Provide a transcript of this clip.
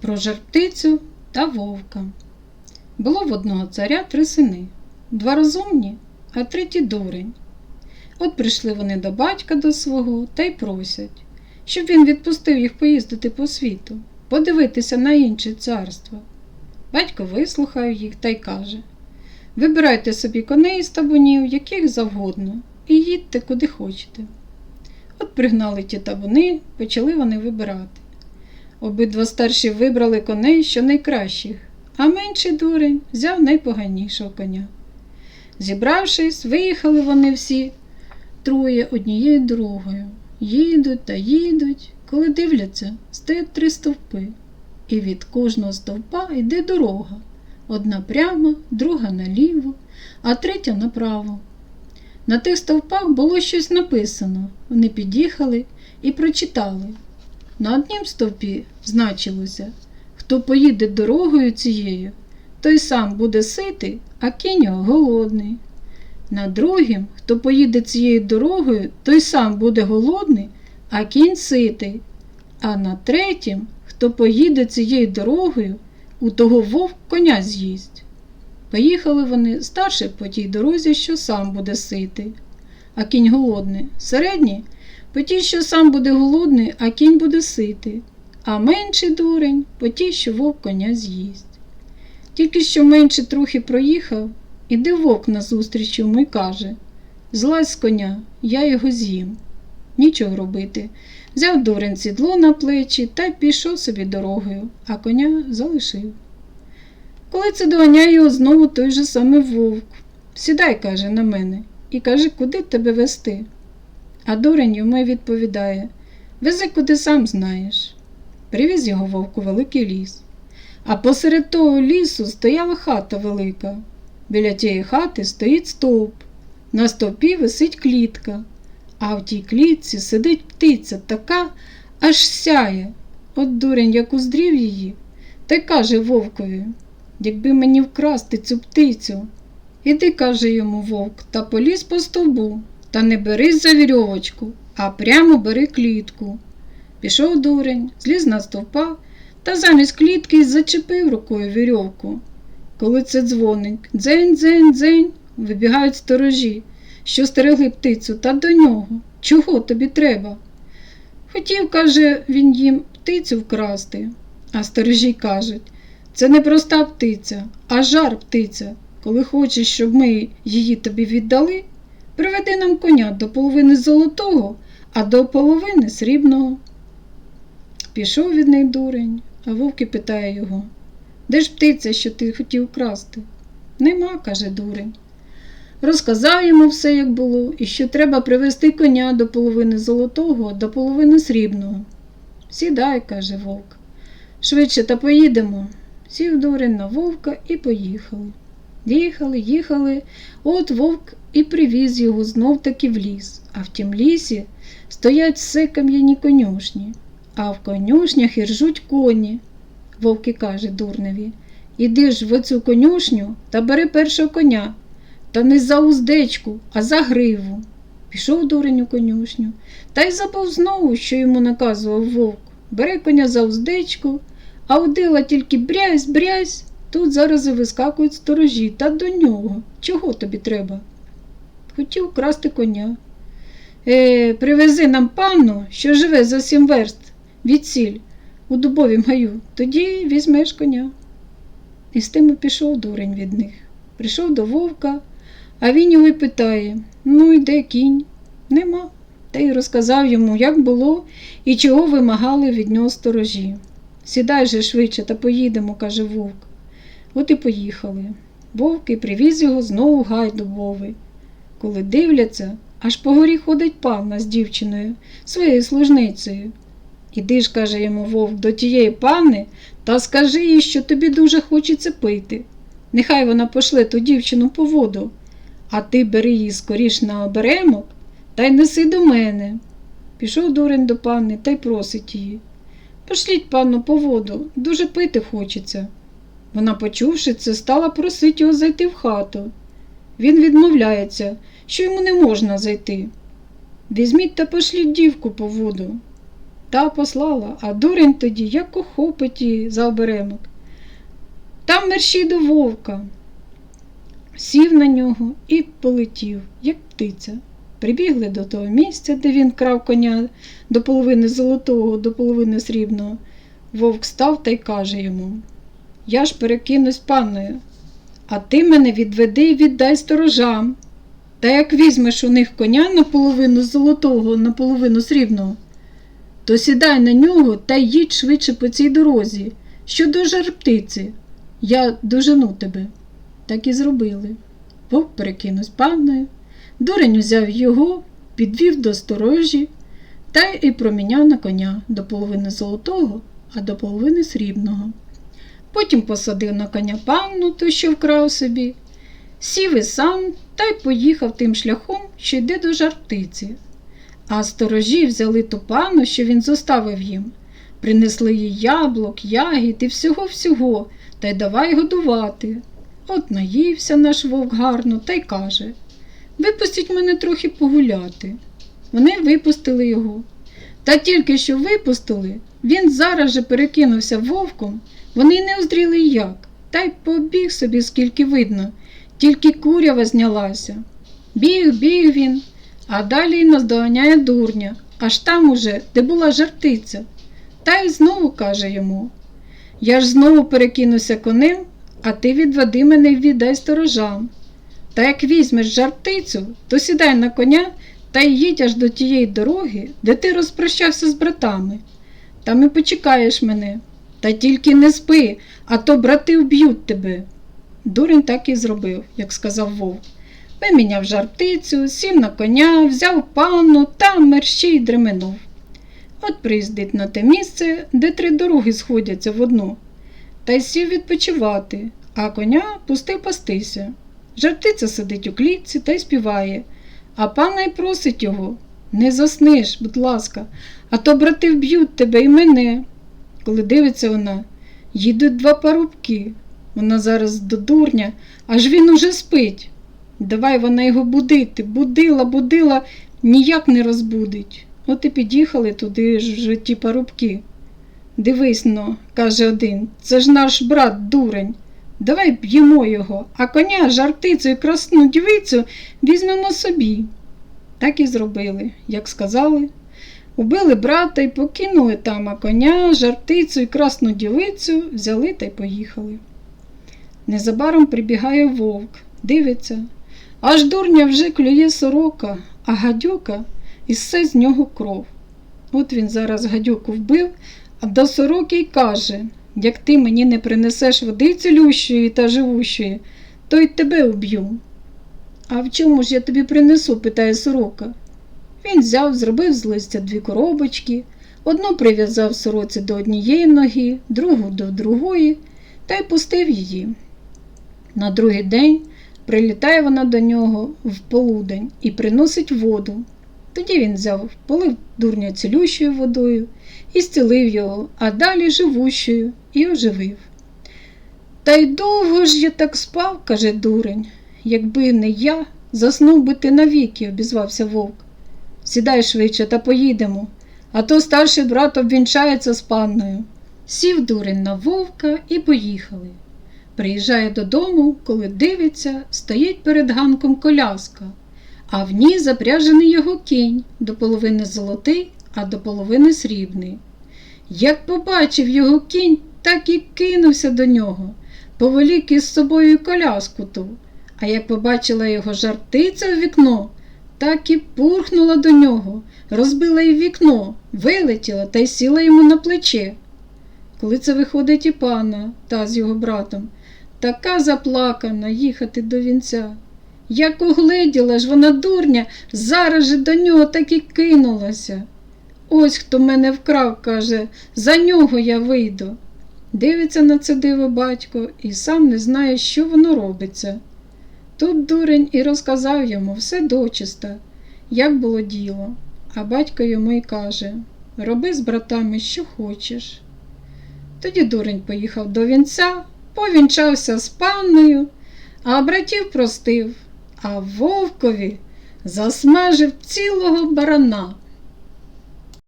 Про жарптицю та вовка. Було в одного царя три сини, два розумні, а третій дурень. От прийшли вони до батька до свого та й просять, щоб він відпустив їх поїздити по світу, подивитися на інші царства. Батько вислухав їх та й каже Вибирайте собі коней з табунів, яких завгодно, і їдьте куди хочете. От пригнали ті табуни, почали вони вибирати. Обидва старші вибрали коней, що найкращих, а менший дурень взяв найпоганішого коня. Зібравшись, виїхали вони всі троє однією дорогою. Їдуть та їдуть, коли дивляться, стоять три стовпи, і від кожного стовпа йде дорога. Одна прямо, друга наліво, а третя направо. На тих стовпах було щось написано. Вони під'їхали і прочитали. На однім стовпі значилося, хто поїде дорогою цією, той сам буде ситий, а кінь голодний. На другім, хто поїде цією дорогою, той сам буде голодний, а кінь ситий. А на третім, хто поїде цією дорогою, у того вовк коня з'їсть. Поїхали вони старший по тій дорозі, що сам буде ситий, а кінь голодний, середній по тій, що сам буде голодний, а кінь буде ситий, а менший дурень по тій, що вовк коня з'їсть. Тільки що менший трохи проїхав, іде вовк назустріч йому і каже Злазь з коня, я його з'їм. Нічого робити. Взяв дурень сідло на плечі та пішов собі дорогою, а коня залишив. Коли це доганяє його знову той же самий вовк. Сідай, каже, на мене, і каже, куди тебе вести. А дурень йому відповідає Вези, куди сам знаєш. Привіз його вовк у великий ліс. А посеред того лісу стояла хата велика. Біля тієї хати стоїть стовп. На стовпі висить клітка, а в тій клітці сидить птиця така, аж сяє. От дурень, як уздрів її, та й каже вовкові якби мені вкрасти цю птицю. Іди, каже йому вовк, та поліз по стовбу, та не берись за вірьовочку, а прямо бери клітку. Пішов дурень, зліз на стовпа та замість клітки зачепив рукою вірьовку. Коли це дзвонить, дзень, дзень, дзень, вибігають сторожі, що стерегли птицю, та до нього. Чого тобі треба? Хотів, каже він їм, птицю вкрасти, а сторожі кажуть це не проста птиця, а жар птиця. Коли хочеш, щоб ми її тобі віддали, приведи нам коня до половини золотого, а до половини срібного. Пішов від них дурень, а вовки питає його Де ж птиця, що ти хотів красти? Нема, каже дурень. Розказав йому все, як було, і що треба привезти коня до половини золотого, до половини срібного. Сідай, каже вовк. Швидше та поїдемо. Сів дурень на вовка і поїхали. Їхали, їхали, от вовк і привіз його знов таки в ліс, а в тім лісі стоять все кам'яні конюшні, а в конюшнях і ржуть коні. Вовк і каже дурневі Іди ж в оцю конюшню та бери першого коня, та не за уздечку, а за гриву. Пішов дурень у конюшню, та й забув знову, що йому наказував вовк. Бери коня за уздечку, а удила тільки брязь, брязь. Тут зараз і вискакують сторожі та до нього. Чого тобі треба? Хотів красти коня. Е, Привези нам панну, що живе за сім верст від сіль у дубовім гаю, тоді візьмеш коня. І з тими пішов дурень від них. Прийшов до вовка, а він його й питає Ну, і де кінь? Нема. Та й розказав йому, як було і чого вимагали від нього сторожі. Сідай же швидше та поїдемо, каже вовк. От і поїхали. Вовк і привіз його знову гай дубовий. Коли дивляться, аж по горі ходить панна з дівчиною, своєю служницею. Іди ж, каже йому вовк, до тієї панни та скажи їй, що тобі дуже хочеться пити. Нехай вона пошле ту дівчину по воду, а ти бери її скоріш на оберемок та й неси до мене. Пішов дурень до панни та й просить її. Пошліть панну по воду, дуже пити хочеться. Вона, почувши це, стала просити його зайти в хату. Він відмовляється, що йому не можна зайти. Візьміть та пошліть дівку по воду. Та послала, а дурень тоді як охопить її за оберемок. Там мерщій до вовка. Сів на нього і полетів, як птиця. Прибігли до того місця, де він крав коня до половини золотого, до половини срібного. Вовк став та й каже йому Я ж перекинусь панною, а ти мене відведи і віддай сторожам. Та як візьмеш у них коня наполовину золотого, наполовину срібного, то сідай на нього та їдь швидше по цій дорозі, що до жарптиці. Я дожену тебе. Так і зробили. Вовк перекинусь панною, дурень узяв його, підвів до сторожі та й проміняв на коня до половини золотого, а до половини срібного. Потім посадив на коня панну, ту, що вкрав собі, сів і сам та й поїхав тим шляхом, що йде до жартиці. А сторожі взяли ту панну, що він зоставив їм, принесли їй яблук, ягід і всього-всього, та й давай годувати. От наївся наш вовк гарно та й каже Випустіть мене трохи погуляти. Вони випустили його. Та тільки що випустили, він зараз же перекинувся вовком, вони не уздріли як, та й побіг собі, скільки видно, тільки курява знялася. Біг, біг він, а далі наздоганяє дурня, аж там уже, де була жартиця. Та й знову каже йому Я ж знову перекинуся конем, а ти відведи мене й віддай сторожам. Та як візьмеш жартицю, то сідай на коня та й їдь аж до тієї дороги, де ти розпрощався з братами. Там і почекаєш мене. Та тільки не спи, а то брати вб'ють тебе. Дурень так і зробив, як сказав вовк. Виміняв жартицю, сів на коня, взяв панну та мерщій дременув. От приїздить на те місце, де три дороги сходяться в одну, та й сів відпочивати, а коня пустив пастися. Жартиця сидить у клітці та й співає, а пана й просить його не засниш, будь ласка, а то брати вб'ють тебе і мене. Коли дивиться вона, їдуть два парубки. Вона зараз до дурня, аж він уже спить. Давай вона його будити, будила, будила, ніяк не розбудить. От і під'їхали туди ж ті парубки. Дивись но, каже один, це ж наш брат дурень. Давай б'ємо його, а коня, жартицю і красну дівицю візьмемо собі. Так і зробили, як сказали. Убили брата і покинули там, коня, жартицю і красну дівицю взяли та й поїхали. Незабаром прибігає вовк, дивиться, аж дурня вже клює сорока, а гадюка і все з нього кров. От він зараз гадюку вбив, а до сороки й каже як ти мені не принесеш води цілющої та живущої, то й тебе уб'ю. А в чому ж я тобі принесу? питає сорока. Він взяв, зробив з листя дві коробочки, одну прив'язав сороці до однієї ноги, другу до другої, та й пустив її. На другий день прилітає вона до нього в полудень і приносить воду. Тоді він взяв, полив дурня цілющою водою і зцілив його, а далі живущою і оживив. Та й довго ж я так спав, каже дурень, якби не я, заснув би ти навіки, обізвався вовк. Сідай швидше та поїдемо, а то старший брат обвінчається з панною. Сів дурень на вовка і поїхали. Приїжджає додому, коли дивиться, стоїть перед ганком коляска, а в ній запряжений його кінь до половини золотий, а до половини срібний. Як побачив його кінь, так і кинувся до нього, повелік із собою коляску ту. А як побачила його жартиця в вікно, так і пурхнула до нього, розбила й вікно, вилетіла та й сіла йому на плече. Коли це виходить і пана та з його братом, така заплакана їхати до вінця. Як угледіла ж вона дурня, зараз же до нього так і кинулася. Ось хто мене вкрав, каже, за нього я вийду. Дивиться на це диво батько і сам не знає, що воно робиться. Тут дурень і розказав йому все дочиста, як було діло, а батько йому й каже Роби з братами, що хочеш. Тоді дурень поїхав до вінця, повінчався з панною, а братів простив, а вовкові засмажив цілого барана.